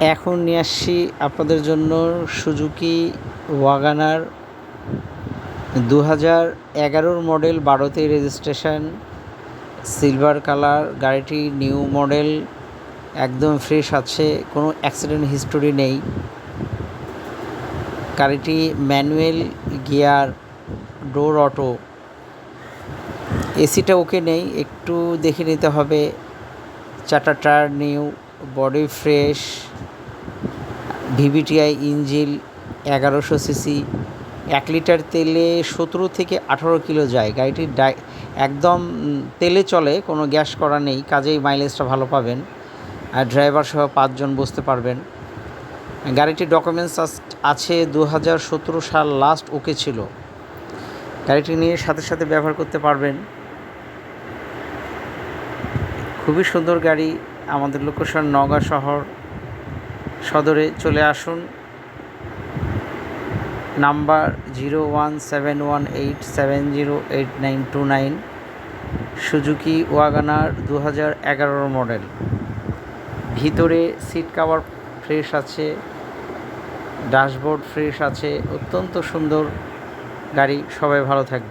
এখন নিয়ে আসছি আপনাদের জন্য সুজুকি ওয়াগানার দু হাজার এগারোর মডেল বারোতে রেজিস্ট্রেশন, সিলভার কালার, গাড়িটি নিউ মডেল, একদম ফ্রেশ আছে, কোনো অ্যাক্সিডেন্ট হিস্টোরি নেই। গাড়িটি ম্যানুয়াল গিয়ার, ডোর অটো। এসিটা ওকে নেই, একটু দেখে নিতে হবে। চারটা tyre new body fresh, VVTI engine এগারোশো সিসি, এক লিটার তেলে সতেরো থেকে আঠারো কিলো যায়। গাড়িটির ডাই, একদম তেলে চলে, কোনো গ্যাস করা নেই, কাজেই মাইলেজটা ভালো পাবেন। আর ড্রাইভার সহ পাঁচজন বসতে পারবেন। গাড়িটির ডকুমেন্টস আছে দু হাজার সতেরো সাল লাস্ট ওকে ছিল। গাড়িটি নিয়ে সাথে সাথে ব্যবহার করতে পারবেন। খুবই সুন্দর গাড়ি আমাদের লোকেশন নওগাঁ শহর সদরে চলে আসুন। Number zero one seven one eight seven zero eight nine two nine, Suzuki Wagon R দু হাজার এগারোর মডেল। ভিতরে সিট কাভার ফ্রেশ আছে ড্যাশবোর্ড ফ্রেশ আছে, অত্যন্ত সুন্দর গাড়ি, সবাই ভালো থাকবে